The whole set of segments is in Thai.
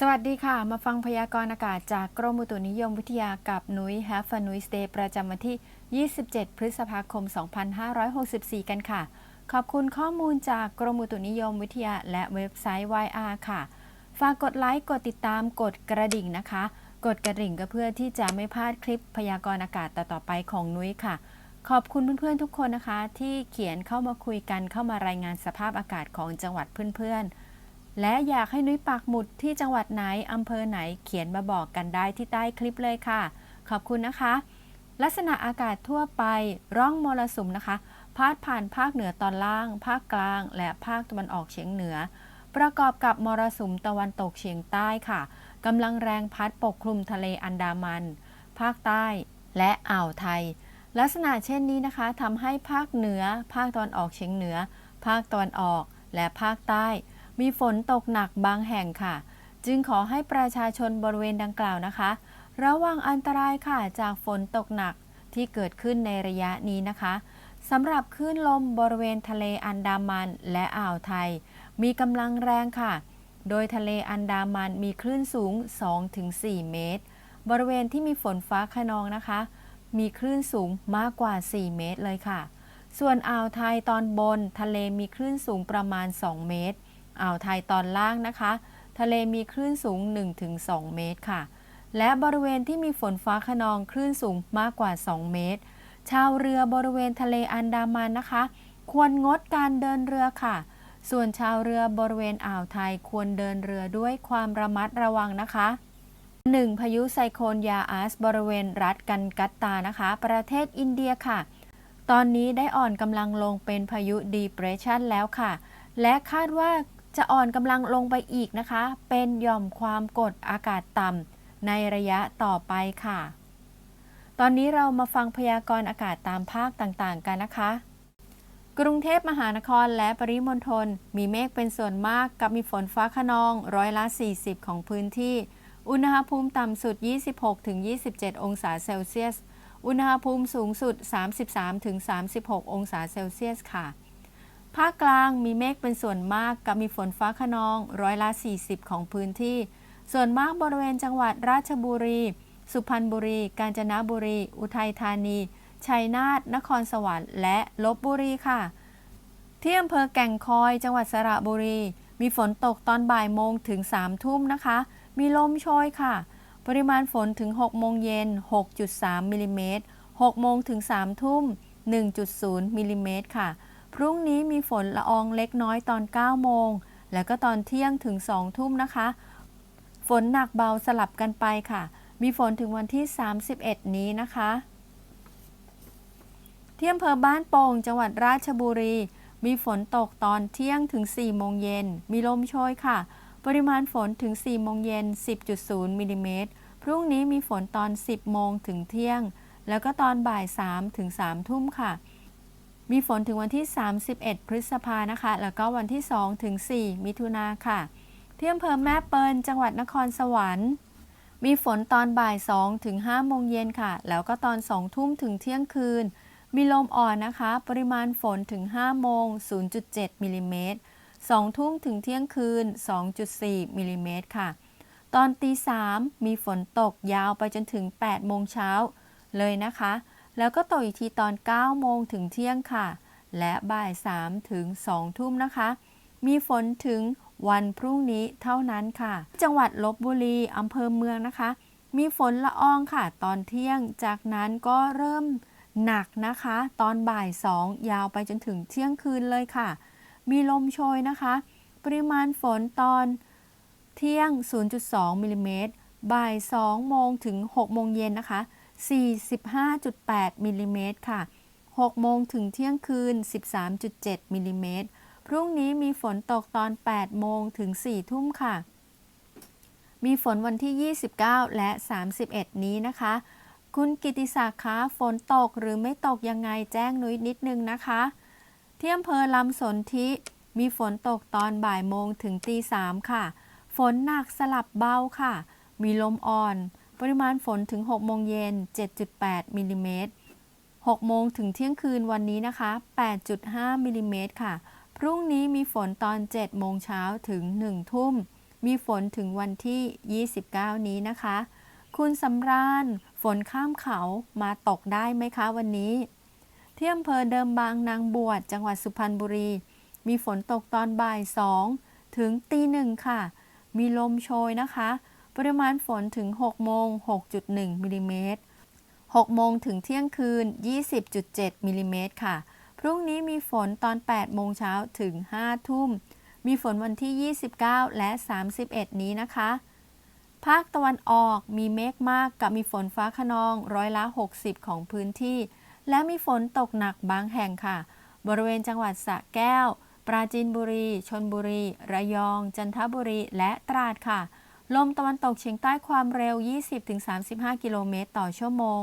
สวัสดีค่ะ มาฟังพยากรณ์อากาศจากกรมอุตุนิยมวิทยากับนุ้ย Have a Nuis Day ประจำวันที่ 27 พฤษภาคม 2564 กันค่ะ ขอบคุณข้อมูลจากกรมอุตุนิยมวิทยาและเว็บไซต์ YR ค่ะ ฝากกดไลค์ กดติดตาม กดกระดิ่งนะคะ กดกระดิ่งก็เพื่อที่จะไม่พลาดคลิปพยากรณ์อากาศต่อๆไปของนุ้ยค่ะ ขอบคุณเพื่อนๆทุกคนนะคะ ที่เขียนเข้ามาคุยกันเข้ามารายงานสภาพอากาศของจังหวัดเพื่อนๆ และอยากให้นุ้ยปักหมุดที่จังหวัดไหน อำเภอไหนเขียนมาบอกกันได้ที่ใต้คลิปเลยค่ะ ขอบคุณนะคะ ลักษณะอากาศทั่วไปร่องมรสุมนะคะ พาดผ่านภาคเหนือตอนล่าง ภาคกลาง และภาคตะวันออกเฉียงเหนือ ประกอบกับมรสุมตะวันตกเฉียงใต้ค่ะกำลังแรงพัดปกคลุมทะเลอันดามัน ภาคใต้ และอ่าวไทย ลักษณะเช่นนี้นะคะทำให้ภาคเหนือ ภาคตะวันออกเฉียงเหนือ ภาคตะวันออก และภาคใต้ มีฝนตกหนักบางแห่งค่ะ จึงขอให้ประชาชนบริเวณดังกล่าวนะคะ ระวังอันตรายค่ะจากฝนตกหนักที่เกิดขึ้นในระยะนี้นะคะสำหรับคลื่นลมบริเวณทะเลอันดามันและอ่าวไทย มีกำลังแรงค่ะ โดยทะเลอันดามันมีคลื่นสูง 2-4 เมตร บริเวณที่มีฝนฟ้าขนองนะคะ มีคลื่นสูงมากกว่า 4 เมตรเลยค่ะ ส่วนอ่าวไทยตอนบนทะเลมีคลื่นสูงประมาณ 2 เมตร อ่าวไทยตอนล่างนะคะ ทะเลมีคลื่นสูง 1-2 เมตรค่ะ และบริเวณที่มีฝนฟ้าขนองคลื่นสูงมากกว่า 2 เมตร ชาวเรือบริเวณทะเลอันดามันนะคะ ควรงดการเดินเรือค่ะ ส่วนชาวเรือบริเวณอ่าวไทยควรเดินเรือด้วยความระมัดระวังนะคะ 1. พายุไซโคลนยาอาสบริเวณรัฐกันกัตตานะคะ ประเทศอินเดียค่ะ ตอนนี้ได้อ่อนกำลังลงเป็นพายุ depression แล้วค่ะ และคาดว่า จะอ่อนกำลังลงไปอีกนะคะ เป็นหย่อมความกดอากาศต่ำในระยะต่อไปค่ะ ตอนนี้เรามาฟังพยากรณ์อากาศตามภาคต่างๆ กันนะคะ กรุงเทพมหานครและปริมณฑลมีเมฆเป็นส่วนมากกับมีฝนฟ้าขนองร้อยละ 40 ของพื้นที่ อุณหภูมิต่ำสุด 26-27 องศาเซลเซียส อุณหภูมิสูงสุด 33-36 องศาเซลเซียสค่ะ ภาคกลางมีเมฆเป็นส่วนมากกับมีฝนฟ้าขนองร้อยละ 40 ของพื้นที่ ส่วนมากบริเวณจังหวัดราชบุรี สุพรรณบุรี กาญจนบุรี อุทัยธานี ชัยนาท นครสวรรค์ และลบบุรีค่ะ ที่อำเภอแก่งคอย จังหวัดสระบุรี มีฝนตกตอนบ่ายโมงถึง3ทุ่มนะคะ มีลมโชยค่ะ ปริมาณฝนถึง6โมงเย็น 6.3มิลลิเมตร6โมงถึง3ทุ่ม 1.0มิลลิเมตรค่ะ พรุ่งนี้มีฝนละอองเล็กน้อยตอน 9 โมง แล้วก็ตอนเที่ยงถึง 2 ทุ่มนะคะ ฝนหนักเบาสลับกันไปค่ะ มีฝนถึงวันที่ 31 นี้นะคะที่อำเภอบ้านโป่งจังหวัดราชบุรี มีฝนตกตอนเที่ยงถึง 4 โมงเย็น มีลมโชยค่ะ ปริมาณฝนถึง 4 โมงเย็น 10.0มิลลิเมตร พรุ่งนี้มีฝนตอน 10 โมงถึงเที่ยง แล้วก็ตอนบ่าย 3 ถึง 3 ทุ่มค่ะ มีฝนถึงวันที่ 31 พฤษภานะคะ แล้วก็วันที่ 2 ถึง 4 มิถุนาค่ะที่อำเภอแม่เปิลจังหวัดนครสวรรค์ มีฝนตอนบ่าย 2 ถึง 5 โมงเย็นค่ะ แล้วก็ตอน 2 ทุ่มถึงเที่ยงคืน มีลมอ่อนนะคะ ปริมาณฝนถึง 5 โมง 0.7 มิลลิเมตร 2 ทุ่มถึงเที่ยงคืน 2.4 มิลลิเมตรค่ะ ตอนตี 3 มีฝนตกยาวไปจนถึง 8 โมงเช้าเลยนะคะ แล้วก็ตกอีกทีตอน 9 โมงถึงเที่ยงค่ะ และบ่าย 3 ถึง 2 ทุ่มนะคะ มีฝนถึงวันพรุ่งนี้เท่านั้นค่ะ จังหวัดลบบุรีอำเภอเมืองนะคะ มีฝนละอองค่ะ ตอนเที่ยง จากนั้นก็เริ่มหนักนะคะ ตอนบ่าย 2 ยาวไปจนถึงเที่ยงคืนเลยค่ะ มีลมโชยนะคะ ปริมาณฝนตอนเที่ยง 0.2มิลลิเมตรบ่าย 2 โมงถึง 6 โมงเย็นนะคะ 45.8มิลลิเมตรค่ะ 6 โมงถึงเที่ยงคืน 13.7มิลลิเมตร พรุ่งนี้มีฝนตกตอน 8 โมงถึง 4 ทุ่มค่ะ มีฝนวันที่ 29 และ 31 นี้นะคะ คุณกิติศักดิ์คะฝนตกหรือไม่ตกยังไงแจ้งนุ้ยนิดนึงนะคะ ที่อำเภอลำสนธิมีฝนตกตอนบ่ายโมงถึงตีสามค่ะ ฝนหนักสลับเบาค่ะ มีลมอ่อน ปริมาณฝนถึง 6 โมงเย็น 7.8 มิลลิเมตร 6 โมงถึงเที่ยงคืนวันนี้นะคะ 8.5 มิลลิเมตรค่ะ พรุ่งนี้มีฝนตอน 7 โมงเช้าถึง 1 ทุ่ม มีฝนถึงวันที่ 29 นี้นะคะ คุณสำราญ ฝนข้ามเขามาตกได้ไหมคะวันนี้ ที่อำเภอเดิมบางนางบวช จังหวัดสุพรรณบุรี มีฝนตกตอนบ่าย 2 ถึงตีหนึ่งค่ะ มีลมโชยนะคะ ปริมาณฝนถึง 6 โมง 6.1 มิลลิเมตร 6 โมงถึงเที่ยงคืน 20.7 มิลลิเมตรค่ะ พรุ่งนี้มีฝนตอน 8 โมงเช้าถึง 5 ทุ่ม มีฝนวันที่ 29 และ 31 นี้นะคะ ภาคตะวันออกมีเมฆมากกับมีฝนฟ้าขนองร้อยละ 60 ของพื้นที่ และมีฝนตกหนักบางแห่งค่ะ บริเวณจังหวัดสระแก้ว ปราจีนบุรี ชนบุรี ระยอง จันทบุรี และตราดค่ะ ลมตะวันตกเฉียงใต้ความเร็ว 20-35 กิโลเมตรต่อชั่วโมง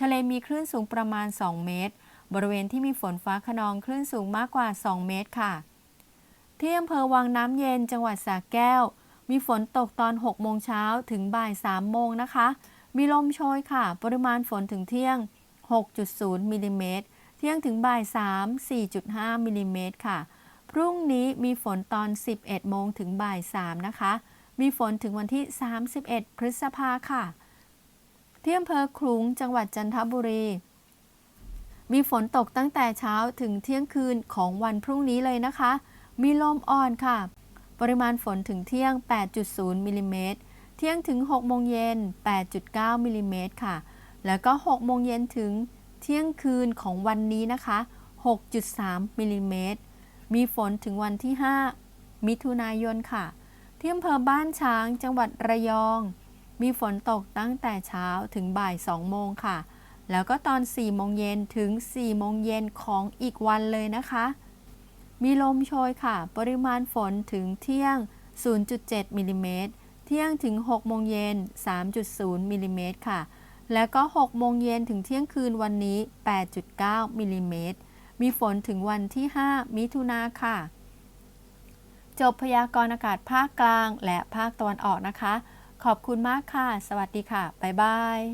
ทะเลมีคลื่นสูงประมาณ 2 เมตร บริเวณที่มีฝนฟ้าขนองคลื่นสูงมากกว่า 2 เมตรค่ะ ที่อำเภอวังน้ำเย็นจังหวัดสระแก้ว มีฝนตกตอน 6 โมงเช้าถึงบ่าย 3 โมงนะคะ มีลมโชยค่ะ ปริมาณฝนถึงเที่ยง 6.0มิลลิเมตร เที่ยงถึงบ่าย 3 4.5มิลลิเมตรค่ะ พรุ่งนี้มีฝนตอน 11 โมงถึงบ่าย 3 นะคะ มีฝนถึงวันที่ 31 พฤษภาค่ะ ที่อำเภอคลุงจังหวัดจันทบุรี มีฝนตกตั้งแต่เช้าถึงเที่ยงคืนของวันพรุ่งนี้เลยนะคะ มีลมอ่อนค่ะ ปริมาณฝนถึงเที่ยง 8.0มิลลิเมตร เที่ยงถึง 6 โมงเย็น 8.9มิลลิเมตรค่ะ แล้วก็ 6 โมงเย็นถึงเที่ยงคืนของวันนี้นะคะ 6.3มิลลิเมตร มีฝนถึงวันที่ 5 มิถุนายนค่ะ ที่อำเภอบ้านช้างจังหวัดระยอง มีฝนตกตั้งแต่เช้าถึงบ่าย2โมงค่ะ แล้วก็ตอน4โมงเย็นถึง4โมงเย็นของอีกวันเลยนะคะ มีลมโชยค่ะ ปริมาณฝนถึงเที่ยง 0.7มิลลิเมตรเที่ยงถึง6โมงเย็น 3.0มิลลิเมตรค่ะ แล้วก็6โมงเย็นถึงเที่ยงคืนวันนี้ 8.9มิลลิเมตรมีฝนถึงวันที่ 5 มิถุนาค่ะ จบพยากรณ์อากาศภาคกลาง และภาคตะวันออกนะคะ ขอบคุณมากค่ะ สวัสดีค่ะ บ๊ายบาย